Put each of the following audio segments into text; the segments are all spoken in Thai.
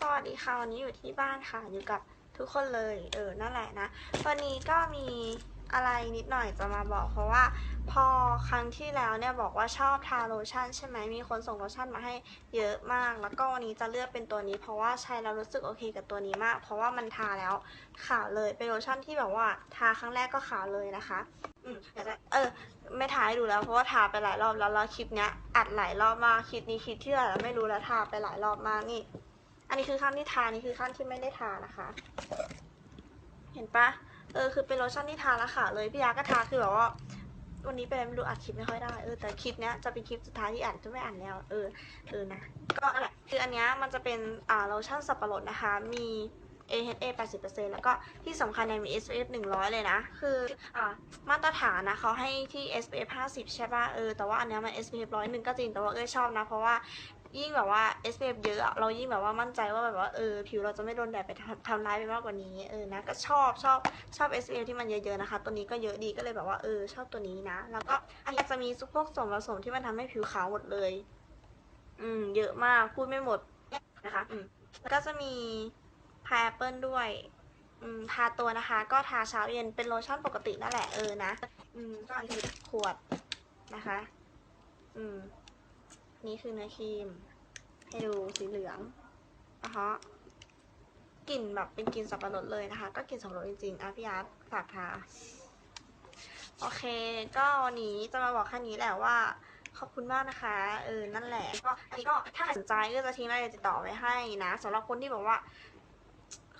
สวัสดีค่ะวันนี้อยู่ที่บ้านค่ะอยู่กับทุกคนเลยเออนั่นแหละนะวันนี้ก็มีอะไรนิดหน่อยจะมาบอกเพราะว่า พอครั้งที่แล้วเนี่ยบอกว่าชอบทาโลชั่นใช่ไหมมีคนส่งโลชั่นมาให้เยอะมาก แล้วก็วันนี้จะเลือกเป็นตัวนี้ เพราะว่าใช้แล้วรู้สึกโอเคกับตัวนี้มาก เพราะว่ามันทาแล้วขาวเลยเป็นโลชั่นที่แบบว่าทาครั้งแรกก็ขาวเลยนะคะอืมเดี๋ยวจะเออไม่ทาให้ดูแล้วเพราะว่าทาไปหลายรอบแล้วแล้วคลิปเนี้ยอัดหลายรอบมากคลิปนี้คลิปที่อะไรไม่รู้แล้วทาไปหลายรอบมากนี่ อันนี้คือขั้นที่ทานี่คือขั้นที่ไม่ได้ทานะคะ เห็นปะเออคือเป็นโลชั่นที่ทาแล้วค่ะเลยพี่ยาก็ทาคือแบบว่าวันนี้เป็นไม่รู้อัดคลิปไม่ค่อยได้เออแต่คลิปเนี้ยจะเป็นคลิปสุดท้ายที่อ่านจะไม่อ่านแล้ว เออเออนะก็นั่นแหละคืออันเนี้ยมันจะเป็นอ่าโลชั่นสับปะรดนะคะ มี AHA 80%แล้วก็ที่สำคัญเนี่ยมี SPF 100 เลยนะ คืออ่ามาตรฐานนะเขาให้ที่ SPF 50 ใช่ป่ะเออแต่ว่าอันเนี้ยมัน SPF 101 ก็จริงแต่ว่าเอ้ยชอบนะ เพราะว่า ยิ่งแบบว่า SPF เยอะอะเรายิ่งแบบว่ามั่นใจว่าแบบว่าเออผิวเราจะไม่โดนแดดไปทำร้ายไปมากกว่านี้เออนะก็ชอบชอบชอบ SPF ที่มันเยอะๆนะคะ ตัวนี้ก็เยอะดีก็เลยแบบว่าเออชอบตัวนี้นะ แล้วก็อันนี้จะมีพวกส่วนผสมที่มันทำให้ผิวขาวหมดเลย อืม เยอะมากพูดไม่หมดนะคะ อืมแล้วก็จะมีพายแอปเปิลด้วยอืมทาตัวนะคะ ก็ทาเช้าเย็นเป็นโลชั่นปกตินั่นแหละเออนะ อืมก็อันนี้ขวดนะคะ อืม นี่คือเนื้อครีม ให้ดูสีเหลืองนะคะกลิ่นแบบเป็นกลิ่นสับปะรดเลยนะคะ ก็กลิ่นสับปะรดจริงๆอะพี่อาร์ตฝากทาโอเค ก็วันนี้จะมาบอกแค่นี้แหละว่า ขอบคุณมากนะคะ เออ นั่นแหละ ก็อันนี้ก็ถ้าสนใจก็จะทิ้งรายละเอียดติดต่อไว้ให้นะสำหรับคนที่แบบว่า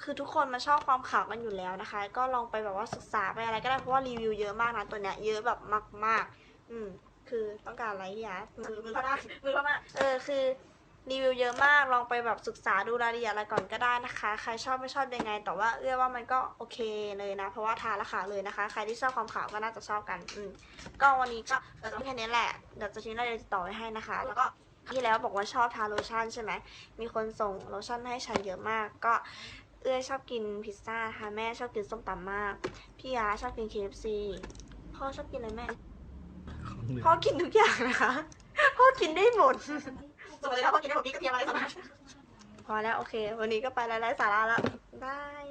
คือทุกคนมาชอบความขาวกันอยู่แล้วนะคะ ก็ลองไปแบบว่าศึกษาไปอะไรก็ได้เพราะว่ารีวิวเยอะมากนะตัวเนี้ยเยอะแบบมาก ๆ อืม คือต้องการอะไรพี่อาร์ตมือมือพม่ามือพม่าเออคือรีวิวเยอะมากลองไปแบบศึกษาดูรายละเอียดอะไรก่อนก็ได้นะคะ ใครชอบไม่ชอบยังไง แต่ว่าเอื้อว่ามันก็โอเคเลยนะ เพราะว่าทาและขาวเลยนะคะ ใครที่ชอบความขาวก็น่าจะชอบกัน อืมก็วันนี้ก็เออแค่นี้แหละเดี๋ยวจะทิ้งรายละเอียดติดต่อไว้ให้นะคะ แล้วก็ที่แล้วบอกว่าชอบทาโลชั่นใช่ไหมมีคนส่งโลชั่นให้ใช้เยอะมาก ก็เอื้อชอบกินพิซซ่าค่ะแม่ชอบกินส้มตำมาก พี่ยาชอบกิน KFC พ่อชอบกินอะไรแม่ พ่อกินทุกอย่างนะคะ พ่อกินได้หมดสมมติถ้าพ่อกินได้หมดพี่ก็เทียมอะไรสักพอแล้วโอเค วันนี้ก็ไปแล้วไร้สาระแล้วบาย